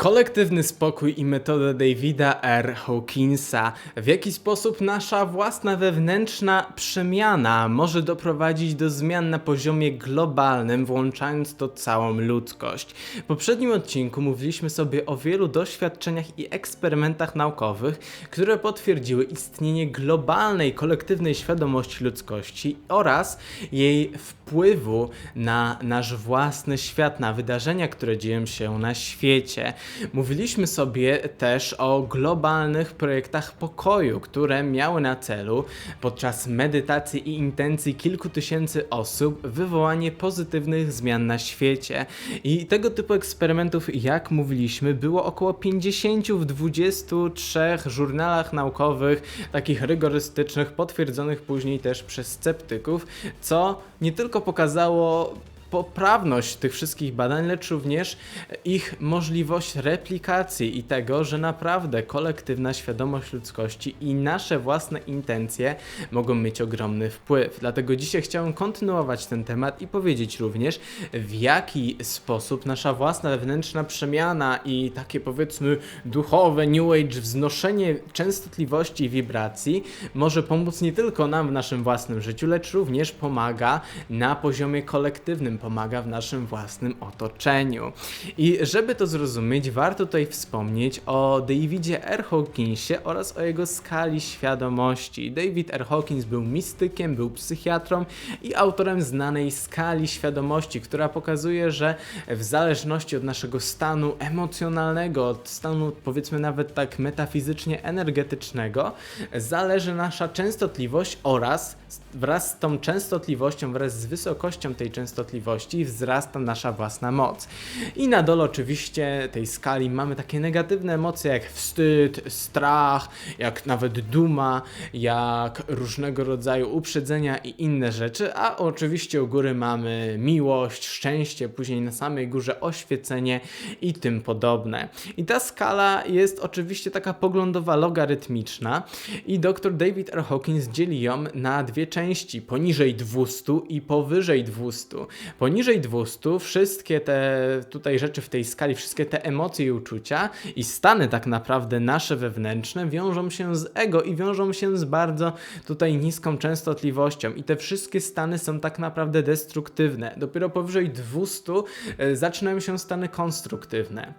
Kolektywny spokój i metoda Davida R. Hawkinsa. W jaki sposób nasza własna wewnętrzna przemiana może doprowadzić do zmian na poziomie globalnym, włączając to całą ludzkość. W poprzednim odcinku mówiliśmy sobie o wielu doświadczeniach i eksperymentach naukowych, które potwierdziły istnienie globalnej, kolektywnej świadomości ludzkości oraz jej wpływu na nasz własny świat, na wydarzenia, które dzieją się na świecie. Mówiliśmy sobie też o globalnych projektach pokoju, które miały na celu podczas medytacji i intencji kilku tysięcy osób wywołanie pozytywnych zmian na świecie. I tego typu eksperymentów, jak mówiliśmy, było około 50 w 23 żurnalach naukowych, takich rygorystycznych, potwierdzonych później też przez sceptyków, co nie tylko pokazało poprawność tych wszystkich badań, lecz również ich możliwość replikacji i tego, że naprawdę kolektywna świadomość ludzkości i nasze własne intencje mogą mieć ogromny wpływ. Dlatego dzisiaj chciałem kontynuować ten temat i powiedzieć również, w jaki sposób nasza własna wewnętrzna przemiana i takie powiedzmy duchowe New Age wznoszenie częstotliwości i wibracji może pomóc nie tylko nam w naszym własnym życiu, lecz również pomaga na poziomie kolektywnym pomaga w naszym własnym otoczeniu. I żeby to zrozumieć, warto tutaj wspomnieć o Davidzie R. Hawkinsie oraz o jego skali świadomości. David R. Hawkins był mistykiem, był psychiatrą i autorem znanej skali świadomości, która pokazuje, że w zależności od naszego stanu emocjonalnego, od stanu powiedzmy nawet tak metafizycznie energetycznego, zależy nasza częstotliwość oraz wraz z tą częstotliwością, wraz z wysokością tej częstotliwości wzrasta nasza własna moc. I na dole oczywiście tej skali mamy takie negatywne emocje jak wstyd, strach, jak nawet duma, jak różnego rodzaju uprzedzenia i inne rzeczy, a oczywiście u góry mamy miłość, szczęście, później na samej górze oświecenie i tym podobne. I ta skala jest oczywiście taka poglądowa logarytmiczna i dr David R. Hawkins dzieli ją na dwie części, poniżej 200 i powyżej 200. Poniżej 200 wszystkie te tutaj rzeczy w tej skali, wszystkie te emocje i uczucia i stany tak naprawdę nasze wewnętrzne wiążą się z ego i wiążą się z bardzo tutaj niską częstotliwością i te wszystkie stany są tak naprawdę destruktywne. Dopiero powyżej 200 e, zaczynają się stany konstruktywne.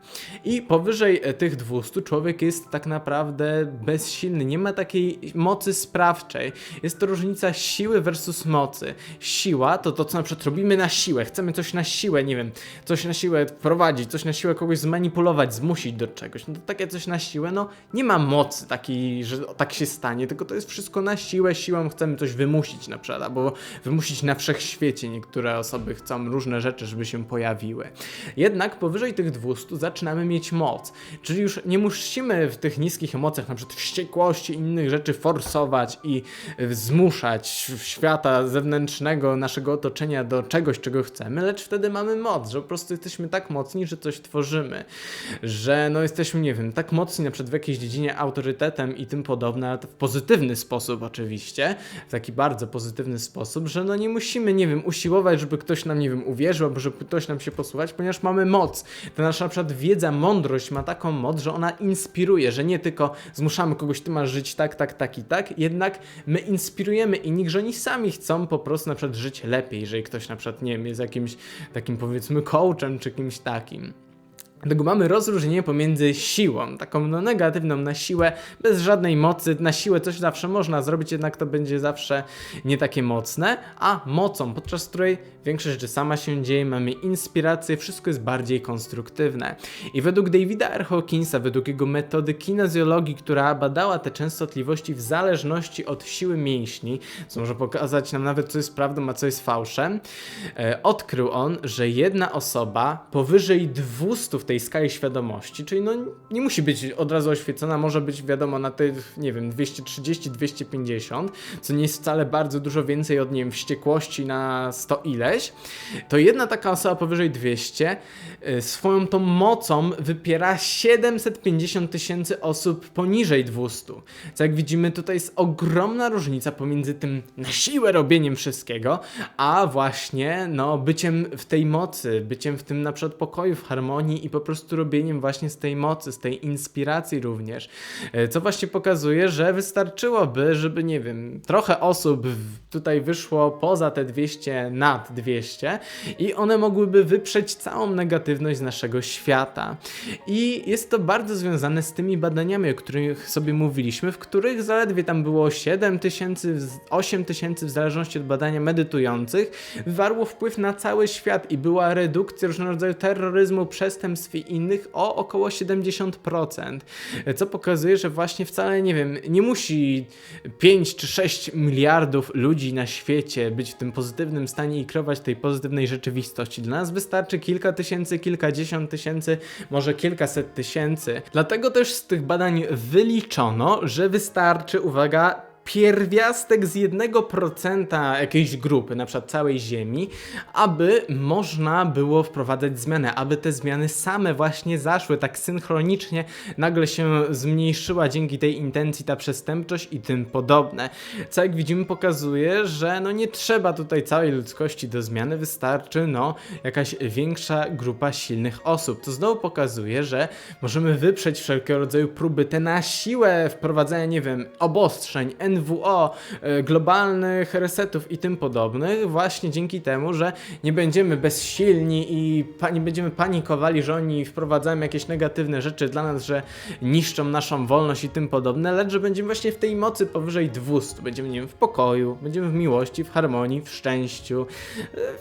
I powyżej e, tych 200 człowiek jest tak naprawdę bezsilny, nie ma takiej mocy sprawczej. Jest to różnica siły versus mocy. Siła to to, co na przykład robimy na siłę. Chcemy coś na siłę, nie wiem, coś na siłę prowadzić, coś na siłę kogoś zmanipulować, zmusić do czegoś. No to takie coś na siłę, no nie ma mocy takiej, że tak się stanie, tylko to jest wszystko na siłę. Siłą chcemy coś wymusić na przykład, albo wymusić na wszechświecie. Niektóre osoby chcą różne rzeczy, żeby się pojawiły. Jednak powyżej tych 200 zaczynamy mieć moc. Czyli już nie musimy w tych niskich emocjach, na przykład wściekłości innych rzeczy forsować i zmuszać świata zewnętrznego, naszego otoczenia do czegoś, czego chcemy, lecz wtedy mamy moc, że po prostu jesteśmy tak mocni, że coś tworzymy, że no jesteśmy, nie wiem, tak mocni na przykład w jakiejś dziedzinie autorytetem i tym podobne, ale w pozytywny sposób oczywiście, w taki bardzo pozytywny sposób, że no nie musimy, nie wiem, usiłować, żeby ktoś nam, nie wiem, uwierzył, albo żeby ktoś nam się posłuchać, ponieważ mamy moc. Ta nasza na przykład wiedza, mądrość ma taką moc, że ona inspiruje, że nie tylko zmuszamy kogoś, ty masz żyć tak, tak, tak i tak, jednak my inspirujemy inni, że oni sami chcą po prostu na przykład żyć lepiej, jeżeli ktoś na przykład, nie wiem, jest jakimś takim powiedzmy coachem czy kimś takim. Dlatego mamy rozróżnienie pomiędzy siłą, taką no negatywną na siłę, bez żadnej mocy. Na siłę coś zawsze można zrobić, jednak to będzie zawsze nie takie mocne, a mocą, podczas której większość rzeczy sama się dzieje, mamy inspirację, wszystko jest bardziej konstruktywne. I według Davida R. Hawkinsa, według jego metody kinezjologii, która badała te częstotliwości w zależności od siły mięśni, co może pokazać nam nawet, co jest prawdą, a co jest fałszem, e, odkrył on, że jedna osoba powyżej 200 w tej skali świadomości, czyli no nie musi być od razu oświecona, może być wiadomo na tych, nie wiem, 230-250, co nie jest wcale bardzo dużo więcej od, nie wiem, wściekłości na 100 ileś, to jedna taka osoba powyżej 200 y, swoją tą mocą wypiera 750 tysięcy osób poniżej 200. Co jak widzimy, tutaj jest ogromna różnica pomiędzy tym na siłę robieniem wszystkiego, a właśnie, no, byciem w tej mocy, byciem w tym na przykład pokoju, w harmonii i po po prostu robieniem właśnie z tej mocy, z tej inspiracji również. E, Co właśnie pokazuje, że wystarczyłoby, żeby, nie wiem, trochę osób tutaj wyszło poza te 200, nad 200 i one mogłyby wyprzeć całą negatywność z naszego świata. I jest to bardzo związane z tymi badaniami, o których sobie mówiliśmy, w których zaledwie tam było 7 tysięcy, 8 tysięcy, w zależności od badania medytujących, wywarło wpływ na cały świat i była redukcja różnego rodzaju terroryzmu, przestępstw i innych o około 70%. Co pokazuje, że właśnie wcale, nie wiem, nie musi 5 czy 6 miliardów ludzi na świecie być w tym pozytywnym stanie i kreować tej pozytywnej rzeczywistości. Dla nas wystarczy kilka tysięcy, kilkadziesiąt tysięcy, może kilkaset tysięcy. Dlatego też z tych badań wyliczono, że wystarczy, uwaga, pierwiastek z 1% jakiejś grupy, na przykład całej Ziemi, aby można było wprowadzać zmiany, aby te zmiany same właśnie zaszły, tak synchronicznie nagle się zmniejszyła dzięki tej intencji ta przestępczość i tym podobne. Co jak widzimy pokazuje, że no nie trzeba tutaj całej ludzkości do zmiany, wystarczy no jakaś większa grupa silnych osób. To znowu pokazuje, że możemy wyprzeć wszelkiego rodzaju próby te na siłę wprowadzenia, nie wiem, obostrzeń, NWO, e, globalnych resetów i tym podobnych, właśnie dzięki temu, że nie będziemy bezsilni i nie będziemy panikowali, że oni wprowadzają jakieś negatywne rzeczy dla nas, że niszczą naszą wolność i tym podobne, lecz że będziemy właśnie w tej mocy powyżej 200. Będziemy, nie wiem, w pokoju, będziemy w miłości, w harmonii, w szczęściu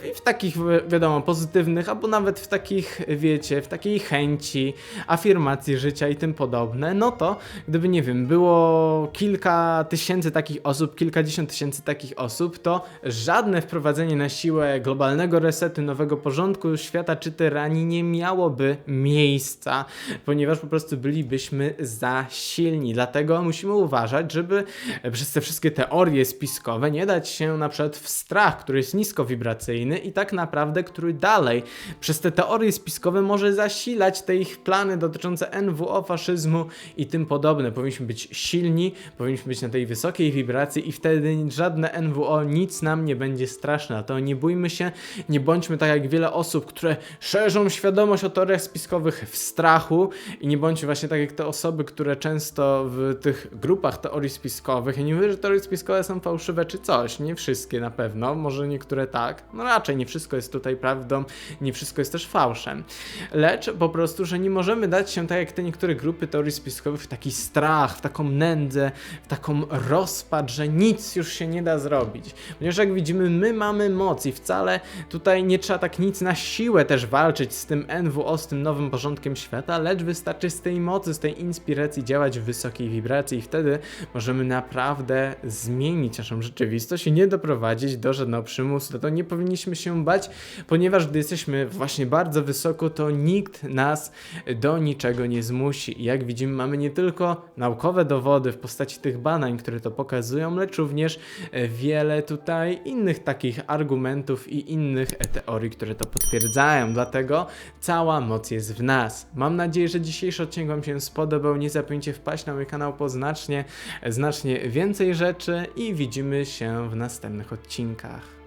e, i w takich, wi- wiadomo, pozytywnych, albo nawet w takich, wiecie, w takiej chęci, afirmacji życia i tym podobne, no to gdyby, nie wiem, było kilka tysięcy takich osób, kilkadziesiąt tysięcy takich osób, to żadne wprowadzenie na siłę globalnego resetu, nowego porządku świata czy tyranii nie miałoby miejsca, ponieważ po prostu bylibyśmy za silni. Dlatego musimy uważać, żeby przez te wszystkie teorie spiskowe nie dać się na przykład w strach, który jest niskowibracyjny i tak naprawdę, który dalej przez te teorie spiskowe może zasilać te ich plany dotyczące NWO, faszyzmu i tym podobne. Powinniśmy być silni, powinniśmy być na tej wysokiej wibracji i wtedy żadne NWO, nic nam nie będzie straszne. To nie bójmy się, nie bądźmy tak jak wiele osób, które szerzą świadomość o teoriach spiskowych w strachu i nie bądźmy właśnie tak jak te osoby, które często w tych grupach teorii spiskowych, ja nie mówię, że teorie spiskowe są fałszywe czy coś, nie wszystkie na pewno, może niektóre tak, no raczej nie wszystko jest tutaj prawdą, nie wszystko jest też fałszem, lecz po prostu, że nie możemy dać się tak jak te niektóre grupy teorii spiskowych w taki strach, w taką nędzę, w taką rozpacz, że nic już się nie da zrobić. Ponieważ jak widzimy, my mamy moc i wcale tutaj nie trzeba tak nic na siłę też walczyć z tym NWO, z tym nowym porządkiem świata, lecz wystarczy z tej mocy, z tej inspiracji działać w wysokiej wibracji i wtedy możemy naprawdę zmienić naszą rzeczywistość i nie doprowadzić do żadnego przymusu. To nie powinniśmy się bać, ponieważ gdy jesteśmy właśnie bardzo wysoko, to nikt nas do niczego nie zmusi. Jak widzimy, mamy nie tylko naukowe dowody w postaci tych badań, które to pokazują, lecz również e, wiele tutaj innych takich argumentów i innych e, teorii, które to potwierdzają. Dlatego cała moc jest w nas. Mam nadzieję, że dzisiejszy odcinek Wam się spodobał. Nie zapomnijcie wpaść na mój kanał po znacznie, znacznie więcej rzeczy i widzimy się w następnych odcinkach.